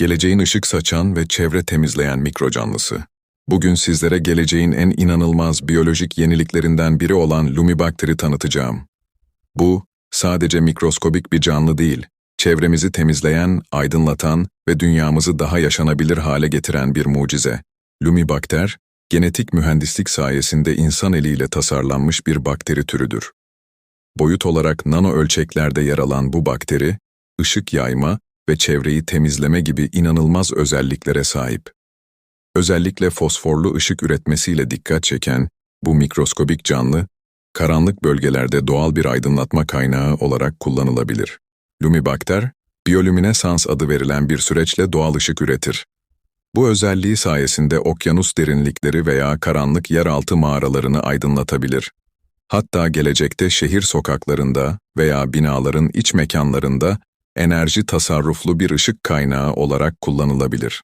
geleceğin ışık saçan ve çevre temizleyen mikrocanlısı. Bugün sizlere geleceğin en inanılmaz biyolojik yeniliklerinden biri olan Lumibakteri tanıtacağım. Bu, sadece mikroskobik bir canlı değil, çevremizi temizleyen, aydınlatan ve dünyamızı daha yaşanabilir hale getiren bir mucize. Lumibakter, genetik mühendislik sayesinde insan eliyle tasarlanmış bir bakteri türüdür. Boyut olarak nano ölçeklerde yer alan bu bakteri, ışık yayma ve çevreyi temizleme gibi inanılmaz özelliklere sahip. Özellikle fosforlu ışık üretmesiyle dikkat çeken bu mikroskobik canlı, karanlık bölgelerde doğal bir aydınlatma kaynağı olarak kullanılabilir. Lumibakter, biyolüminesans adı verilen bir süreçle doğal ışık üretir. Bu özelliği sayesinde okyanus derinlikleri veya karanlık yeraltı mağaralarını aydınlatabilir. Hatta gelecekte şehir sokaklarında veya binaların iç mekanlarında enerji tasarruflu bir ışık kaynağı olarak kullanılabilir.